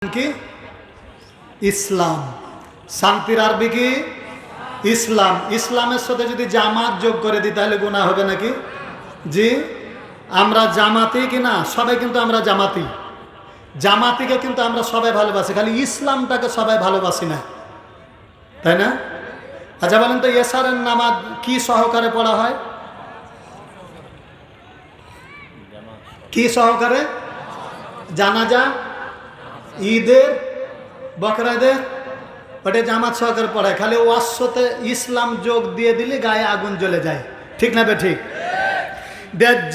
কি? ইসলাম। শান্তির আরবি কি? ইসলাম। ইসলামের সাথে যদি জামাত যোগ করে দিই, তাহলে গুণা হবে নাকি? জি? আমরা জামাতি কি না? সবাই কিন্তু আমরা জামাতি। জামাতিকে কিন্তু আমরা সবাই ভালোবাসি, খালি ইসলামটাকে সবাই ভালোবাসি না। তাই না? আচ্ছা বলেন তো, এসারের নামাজ কি সহকারে পড়া হয়? কি সহকারে? জানাজা? ঈদের, বকরাদের ওটা জামাত সহকারে পড়ায়। খালি ওয়াসতে ইসলাম যোগ দিয়ে দিলে গায়ে আগুন জ্বলে যায়। ঠিক না বে ঠিক?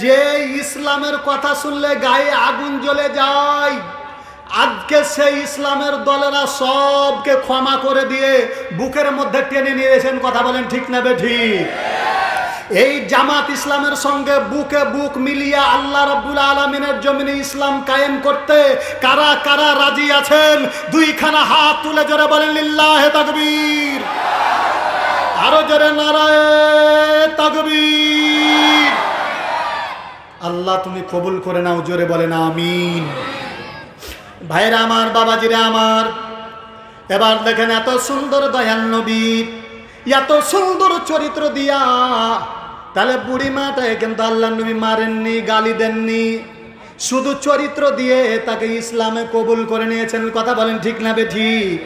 যে ইসলামের কথা শুনলে গায়ে আগুন জ্বলে যায়, আজকে সেই ইসলামের দলেরা সবকে ক্ষমা করে দিয়ে বুকের মধ্যে টেনে নিয়েছেন কথা বলেন ঠিক না বে ঠিক? এই জামাত ইসলামের সঙ্গে বুকে বুক মিলিয়ে আল্লাহ রাব্বুল আলমিনের জমিনে ইসলাম কায়েম করতে কারা কারা রাজি আছেন? দুইখানা হাত তুলে জোরে বলেন, লিল্লাহ তাকবীর। আরও জোরে, নারায় তাকবীর। আল্লাহ তুমি কবুল করে নাও, জোরে বলেন, আমিন। ভাইরা আমার, বাবাজিরা আমার, এবার দেখেন এত সুন্দর দয়াল এত সুন্দর চরিত্র দিয়া। তাহলে বুড়ি মাটায় কিন্তু আল্লাহ নবী মারেননি, গালি দেননি। শুধু চরিত্র দিয়ে তাকে ইসলামে কবুল করে নিয়েছেন। কথা বলেন ঠিক না বেঠি?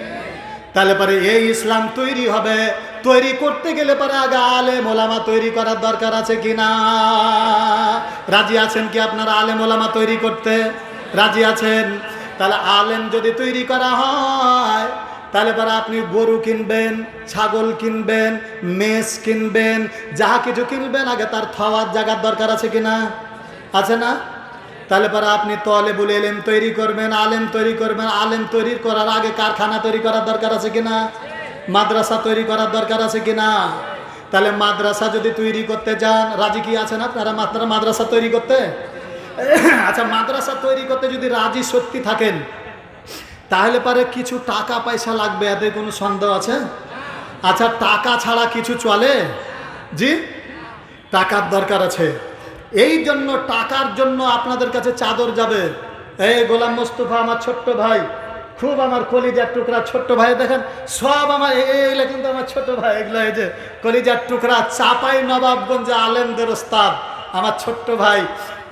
তাহলে পরে এই ইসলাম তৈরি হবে। তৈরি করতে গেলে পরে আগে আলে মোলামা তৈরি করার দরকার আছে কি না? রাজি আছেন কি আপনারা আলে মোলামা তৈরি করতে? রাজি আছেন? তাহলে আলেম যদি তৈরি করা হয় তাহলে পরে আপনি গরু কিনবেন, ছাগল কিনবেন, মেষ কিনবেন, যাহা কিছু কিনবেন, আগে তার খাওয়ার জায়গার দরকার আছে কি না আছে না? তাহলে পরে আপনি তলে বলে এলেম তৈরি করবেন, আলেম তৈরি করবেন, আলেম তৈরি করার আগে কারখানা তৈরি করার দরকার আছে কিনা? মাদ্রাসা তৈরি করার দরকার আছে কিনা? তাহলে মাদ্রাসা যদি তৈরি করতে যান, রাজি কি আছেন আপনারা মাত্রা মাদ্রাসা তৈরি করতে? আচ্ছা মাদ্রাসা তৈরি করতে যদি রাজি সত্যি থাকেন তাহলে পারে কিছু টাকা পয়সা লাগবে এতে কোনো সন্দেহ আছে? আচ্ছা টাকা ছাড়া কিছু চলে? জি? টাকার দরকার আছে। এই জন্য টাকার জন্য আপনাদের কাছে চাদর যাবে। এই গোলাম মোস্তফা আমার ছোট্ট ভাই, খুব আমার কলিজার টুকরা ছোট্ট ভাই, দেখেন, সব আমার এইগুলো কিন্তু আমার ছোট ভাই, এগুলো এই যে কলিজার টুকরা চাপাই নবাবগঞ্জে আলেমদের ওস্তাদ। আমার ছোট্ট ভাই।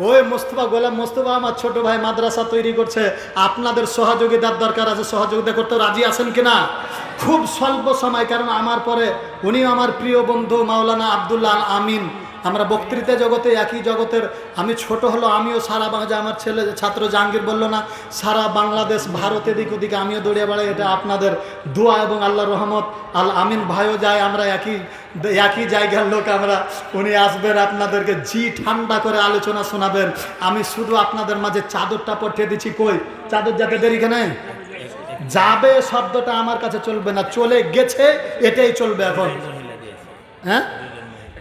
ওই মোস্তফা গোলাম মোস্তফা আমার ছোট ভাই মাদ্রাসা তৈরি করছে। আপনাদের সহযোগিতার দরকার আছে, সহযোগিতা করতে রাজি আছেন কিনা? খুব স্বল্প সময়, কারণ আমার পরে উনি আমার প্রিয় বন্ধু মাওলানা আবদুল্লাহ আমিন। আমরা বক্তৃতা জগতে একই জগতের। আমি ছোট হলো, আমিও সারা বাংলা আমার ছেলে ছাত্র জাহাঙ্গীর বলল না, সারা বাংলাদেশ, ভারত এদিক ওদিকে, আমিও দৌড়িয়ে বেড়াই, এটা আপনাদের দোয়া এবং আল্লাহ রহমত। আল আমিন ভাইও যায়, আমরা একই একই জায়গার লোক আমরা, উনি আসবেন আপনাদেরকে জি ঠান্ডা করে আলোচনা শোনাবেন। আমি শুধু আপনাদের মাঝে চাদরটা পাঠিয়ে দিচ্ছি, কই? চাদর যাতে দেরি কেন যাবে, শব্দটা আমার কাছে চলবে না, চলে গেছে, এটাই চলবে এখন। হ্যাঁ?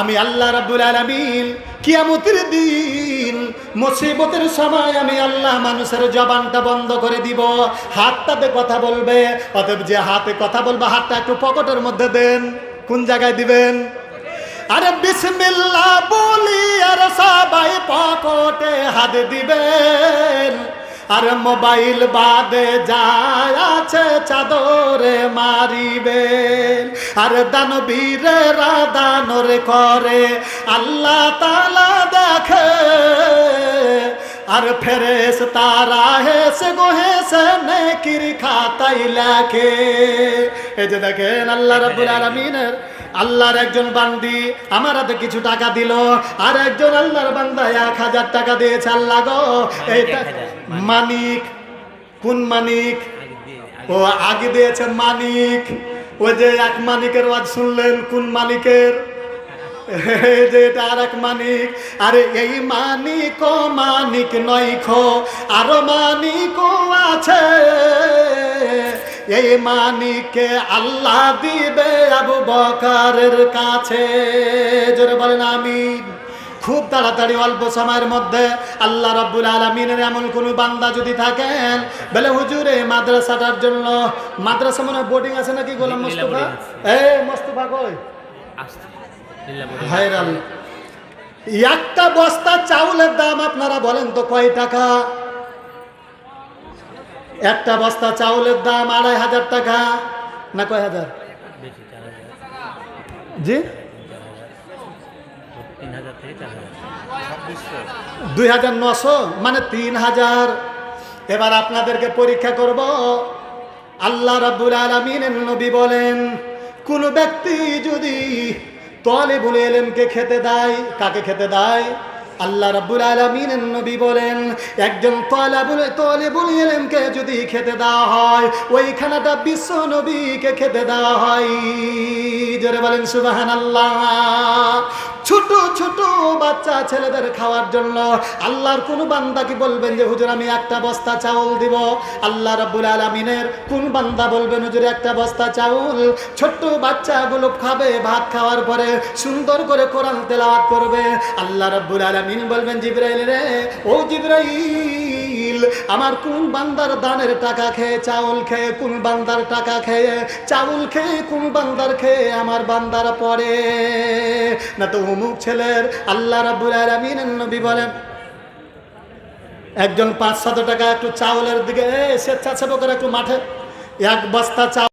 আমি আল্লাহ রাব্বুল আলামিন কিয়ামতের দিন মুসিবতের সময় আমি আল্লাহ মানুষের জবানটা বন্ধ করে দিব। হাতটাতে কথা বলবে, অতএব যে হাতে কথা বলবে, হাতটা একটু পকেটের মধ্যে দেন, কোন জায়গায় দিবেন? আরে বিসমিল্লাহ বলি, আর সবাই পকেটে হাত দিবেন। আর মোবাইল বাদে যায়, আছে চাদরে মারিবেন। আর দানবীরেরা দানর করে, আল্লাহ তালা দেখে। আর ফেরেস তারা হেসে গো হেসে নেকির খাতাই লেখে। এই যে দেখেন আল্লাহ রাব্বুল আলামিনের আল্লাহর একজন বান্দি আমার হাতে কিছু টাকা দিল আর একজন আল্লাহর বান্দা এক হাজার টাকা দিয়েছে। আল্লাহ গো এইটা মানিক কোন মানিক? ও আগে দিয়েছে মানিক। ওই যে এক মানিকের ওয়াজ শুনলেন কোন মালিকের এই যে এটা আর এক মানিক। আরে এই মানিক ও মানিক নয় খো আরও মানিক আছে। এই মানিকে আল্লাহ দিবে আবু বকারের কাছে। জোরে বলেন আমিন। খুব তাড়াতাড়ি অল্প সময়ের মধ্যে আল্লাহ রব্বুল আলমিনের এমন কোনো বান্দা যদি থাকেন বলে হুজুরে মাদ্রাসাটার জন্য মাদ্রাসা মনে বোর্ডিং আছে নাকি গোলাম মোস্তফা? এ মোস্তফা কই? ভাইরাল একটা বস্তা চাউলের দাম আপনারা বলেন তো কয় টাকা? একটা বস্তা চাউলের দাম আড়াই হাজার টাকা। না কয় হাজার? জি? দুই হাজার নশো মানে তিন হাজার। এবার আপনাদেরকে পরীক্ষা করব। আল্লাহ রাব্বুল আলমিনের নবী বলেন কোন ব্যক্তি যদি তলেবুল এলেমকে খেতে দেয় কাকে খেতে দেয়? আল্লাহ রাব্বুল আলমিনের নবী বলেন, একজন তলেবুল তলেবুল এলেমকে যদি খেতে দেওয়া হয় ওই খানাটা বিশ্ব নবীকে খেতে দেওয়া হয়। জোরে বলেন সুবাহান আল্লাহ ছোট ছোট বাচ্চা ছেলেদের খাওয়ার জন্য আল্লাহর কোন বান্দা কি বলবেন যে, হুজুর, আমি একটা বস্তা চাউল দিব? আল্লাহ রাব্বুল আলামিনের কোন বান্দা বলবেন, হুজুর, একটা বস্তা চাউল? ছোট্ট বাচ্চাগুলো খাবে ভাত খাওয়ার পরে সুন্দর করে কোরআন তেলাওয়াত করবে। আল্লাহ রাব্বুল আলামিন বলবেন জিব্রাইল রে? ও জিব্রাইল, আমার কোন বান্দার দানের টাকা খেয়ে, চাউল খেয়ে, কোন বান্দার টাকা খেয়ে, চাউল খেয়ে, কোন বান্দার খেয়ে আমার বান্দার পরে না তো অমুক ছেলের আল্লাহ রাব্বুল আলামিনের নবী বলেন, একজন পাঁচ শত টাকা একটু চাউলের দিকে স্বেচ্ছাসেবকের একটু মাঠে, এক বস্তা চাউল